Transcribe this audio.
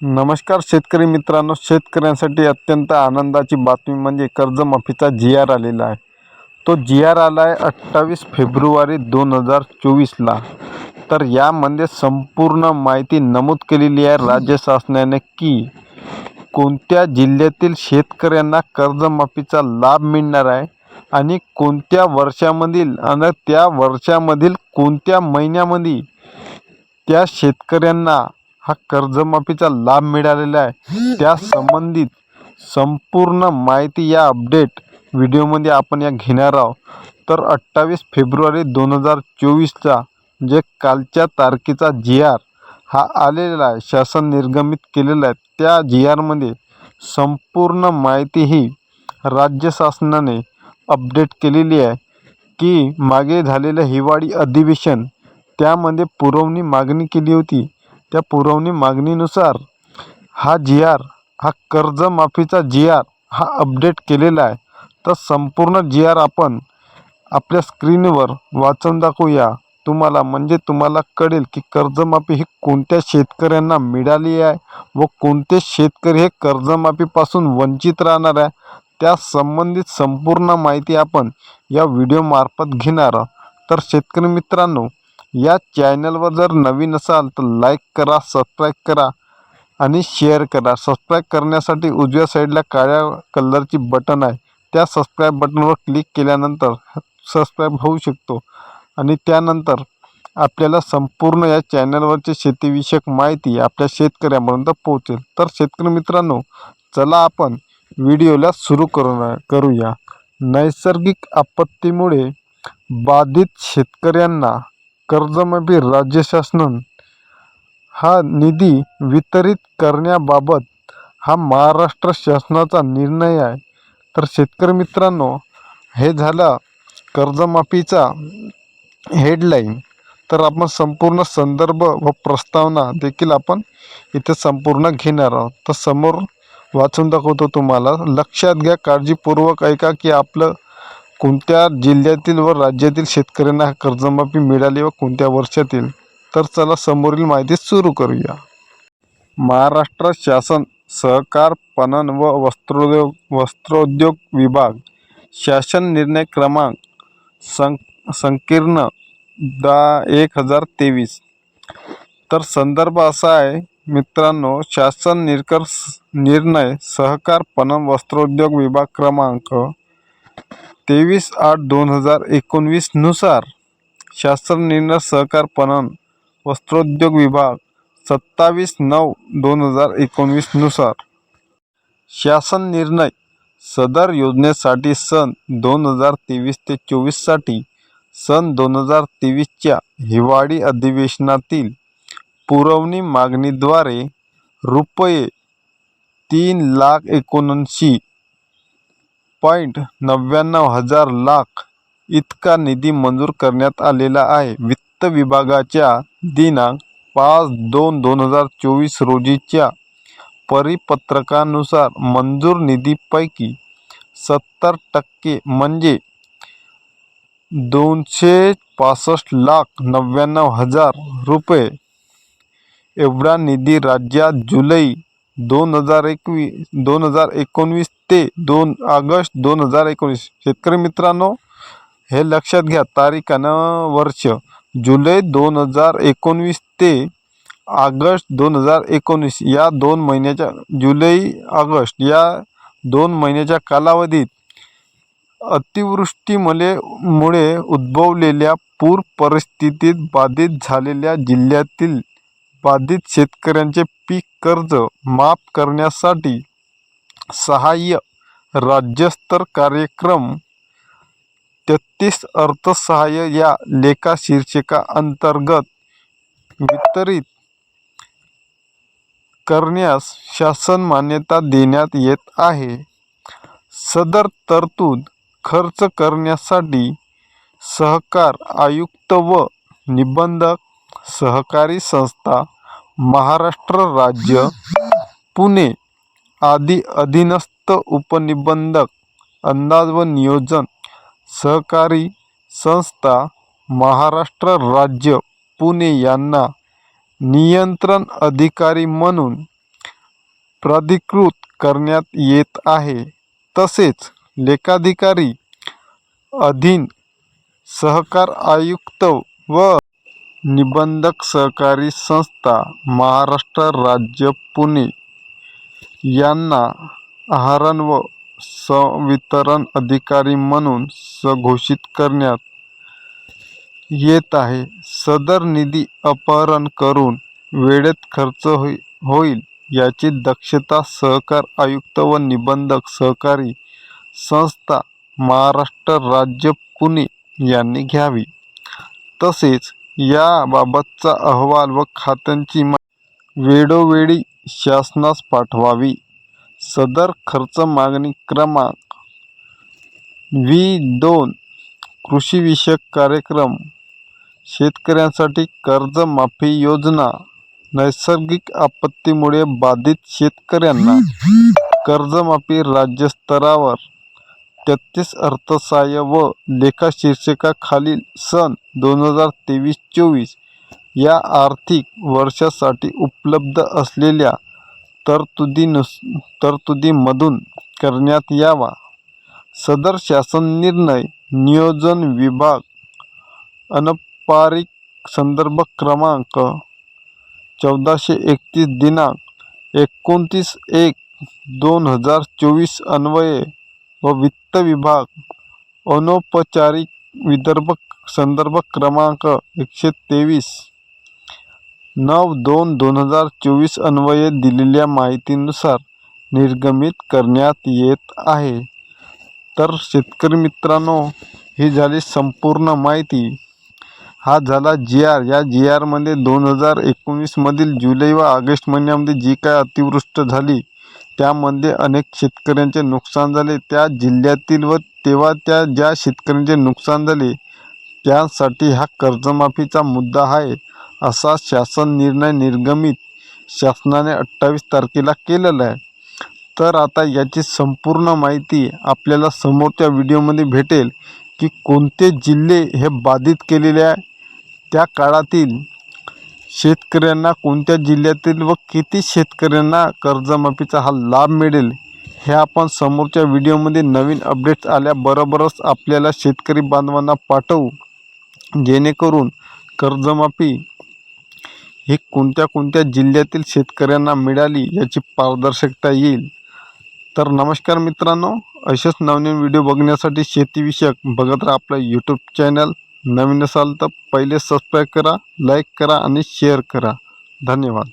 नमस्कार शेतकरी मित्रांनो शेतकऱ्यांसाठी अत्यंत आनंदाची बातमी म्हणजे कर्जमाफीचा जी आर आलेला आहे. तो जी आर आला आहे अठ्ठावीस फेब्रुवारी दोन हजार चोवीसला. तर यामध्ये संपूर्ण माहिती नमूद केलेली आहे राज्य शासनाने की कोणत्या जिल्ह्यातील शेतकऱ्यांना कर्जमाफीचा लाभ मिळणार आहे आणि कोणत्या वर्षामधील आणि त्या वर्षामधील कोणत्या महिन्यामध्ये त्या शेतकऱ्यांना हा कर्जमाफीचा लाभ मिळालेला आहे. त्या संबंधित संपूर्ण माहिती या अपडेट व्हिडिओमध्ये आपण या घेणार आहोत. तर अठ्ठावीस फेब्रुवारी दोन हजार चोवीसचा जे कालच्या तारखेचा जी आर हा आलेला आहे शासन निर्गमित केलेला आहे त्या जी आरमध्ये संपूर्ण माहिती ही राज्य शासनाने अपडेट केलेली आहे की मागे झालेलं हिवाळी अधिवेशन त्यामध्ये पुरवणी मागणी केली होती. त्या पुरवणी मागणीनुसार हा जी आर हा कर्जमाफीचा जी आर हा अपडेट केलेला आहे. तर संपूर्ण जी आर आपण आपल्या स्क्रीनवर वाचून दाखवूया. तुम्हाला म्हणजे तुम्हाला कळेल की कर्जमाफी ही कोणत्या शेतकऱ्यांना मिळाली आहे व कोणते शेतकरी हे कर्जमाफीपासून वंचित राहणार आहे. त्या संबंधित संपूर्ण माहिती आपण या व्हिडिओमार्फत घेणार तर शेतकरी मित्रांनो या चॅनलवर जर नवीन असाल तर लाईक करा सबस्क्राईब करा आणि शेअर करा. सबस्क्राईब करण्यासाठी उजव्या साईडला काळ्या कलरची बटन आहे. त्या सबस्क्राईब बटनवर क्लिक केल्यानंतर सबस्क्राईब होऊ शकतो. आणि त्यानंतर आपल्याला संपूर्ण या चॅनलवरची शेतीविषयक माहिती आपल्या शेतकऱ्यापर्यंत पोहोचेल. तर शेतकरी मित्रांनो चला आपण व्हिडिओला सुरू करू करूया. नैसर्गिक आपत्तीमुळे बाधित शेतकऱ्यांना कर्जमाफी राज्य शासन हा निधी वितरित करण्याबाबत हा महाराष्ट्र शासनाचा निर्णय आहे. तर शेतकरी मित्रांनो हे झालं कर्जमाफीचा हेडलाईन तर आपण संपूर्ण संदर्भ व प्रस्तावना देखील आपण इथे संपूर्ण घेणार आहोत. तर समोर वाचून दाखवतो तुम्हाला. लक्षात घ्या काळजीपूर्वक ऐका की आपलं कोणत्या जिल्ह्यातील व राज्यातील शेतकऱ्यांना कर्जमाफी मिळाली व कोणत्या वर्षातील? तर चला समोरील माहिती सुरू करूया. महाराष्ट्र शासन सहकार पणन व वस्त्रोद्योग वस्त्रोद्योग विभाग शासन निर्णय क्रमांक सं संकीर्ण दा एक हजार तेवीस. तर संदर्भ असा आहे मित्रांनो शासन निर्कर निर्णय सहकार पणन वस्त्रोद्योग विभाग क्रमांक तेवीस आठ दोन हजार एकोणवीसनुसार शासन निर्णय सहकार पणन वस्त्रोद्योग विभाग सत्तावीस नऊ दोन हजार एकोणवीसनुसार शासन निर्णय सदर योजनेसाठी सन दोन हजार तेवीस ते चोवीससाठी सन दोन हजार तेवीसच्या हिवाळी अधिवेशनातील पुरवणी मागणीद्वारे रुपये तीन लाख एकोणऐंशी पॉईंट नव्याण्णव हजार लाख इतका निधी मंजूर करण्यात आलेला आहे. वित्त विभागाच्या दिनांक पाच दोन दोन हजार चोवीस रोजीच्या परिपत्रकानुसार मंजूर निधीपैकी सत्तर टक्के म्हणजे दोनशे पासष्ट लाख नव्याण्णव हजार रुपये. एवढा निधी राज्यात जुलै दोन हजार एकवीस दोन हजार एकोणवीस ते दोन ऑगस्ट दोन हजार एकोणीस. शेतकरी मित्रांनो हे लक्षात घ्या तारीख आणि वर्ष. जुलै दोन हजार एकोणवीस ते ऑगस्ट दोन हजार एकोणीस. या दोन महिन्याच्या जुलै ऑगस्ट या दोन महिन्याच्या कालावधीत अतिवृष्टीमुळे मुळे उद्भवलेल्या पूर परिस्थितीत बाधित झालेल्या जिल्ह्यातील बाधित शेतकऱ्यांचे पीक कर्ज माफ करण्यासाठी सहाय्य राज्यस्तर कार्यक्रम तेहतीस अर्थसहाय्य या लेखा शीर्षका अंतर्गत वितरित करण्यास शासन मान्यता देण्यात येत आहे. सदर तरतूद खर्च करण्यासाठी सहकार आयुक्त व निबंधक सहकारी संस्था महाराष्ट्र राज्य पुणे आदी अधीनस्थ उपनिबंधक अंदाज व नियोजन सहकारी संस्था महाराष्ट्र राज्य पुणे यांना नियंत्रण अधिकारी म्हणून प्राधिकृत करण्यात येत आहे. तसेच लेखाधिकारी अधीन सहकार आयुक्त व निबंधक सहकारी संस्था महाराष्ट्र राज्य पुणे यांना आहारण व संवितरण अधिकारी म्हणून सघोषित करण्यात येत आहे. सदर निधी अपहरण करून वेळेत खर्च होई होईल याची दक्षता सहकार आयुक्त व निबंधक सहकारी संस्था महाराष्ट्र राज्य पुणे यांनी घ्यावी. तसेच याबाबतचा अहवाल व खात्यांची मा वेळोवेळी शासनास पाठवावी. सदर खर्च मागणी क्रमांक व्ही दोन कृषीविषयक कार्यक्रम शेतकऱ्यांसाठी कर्जमाफी योजना नैसर्गिक आपत्तीमुळे बाधित शेतकऱ्यांना कर्जमाफी राज्यस्तरावर तेहतीस अर्थसहाय्य व लेखा शीर्षकाखालील सन दोन हजार तेवीस चोवीस या आर्थिक वर्षासाठी उपलब्ध असलेल्या तरतुदीनुस तरतुदीमधून करण्यात यावा. सदर शासन निर्णय नियोजन विभाग अनपारिक संदर्भ क्रमांक चौदाशे एकतीस दिनांक एकोणतीस एक दोन हजार चोवीस अन्वये व वित्त विभाग. अनौपचारिक विदर्भ संदर्भ क्रमांक एकशे तेवीस. नऊ दोन दोन हजार चोवीस अन्वये दिलेल्या माहितीनुसार निर्गमित करण्यात येत आहे. तर शेतकरी मित्रांनो ही झाली संपूर्ण माहिती. हा झाला जी आर. या जी आरमध्ये दोन हजार एकोणीसमधील जुलै व ऑगस्ट महिन्यामध्ये जी काय अतिवृष्ट झाली त्यामध्ये अनेक शेतकऱ्यांचे नुकसान झाले. त्या जिल्ह्यातील व तेव्हा त्या ज्या शेतकऱ्यांचे नुकसान झाले त्यासाठी हा कर्जमाफीचा मुद्दा आहे असा शासन निर्णय निर्गमित शासनाने अठ्ठावीस तारखेला केलेला आहे. तर आता याची संपूर्ण माहिती आपल्याला समोरच्या व्हिडिओमध्ये भेटेल की कोणते जिल्हे हे बाधित केलेले आहे. त्या काळातील शेतकऱ्यांना कोणत्या जिल्ह्यातील व किती शेतकऱ्यांना कर्जमाफीचा हा लाभ मिळेल हे आपण समोरच्या व्हिडिओमध्ये नवीन अपडेट्स आल्याबरोबरच आपल्याला शेतकरी बांधवांना पाठवू. जेणेकरून कर्जमाफी ही कोणत्या कोणत्या जिल्ह्यातील शेतकऱ्यांना मिळाली याची पारदर्शकता येईल. तर नमस्कार मित्रांनो असेच नवनवीन व्हिडिओ बघण्यासाठी शेतीविषयक बघत राहा आपलं यूट्यूब चॅनल नवीन असाल तर पहिले सबस्क्राईब करा लाईक करा आणि शेअर करा. धन्यवाद.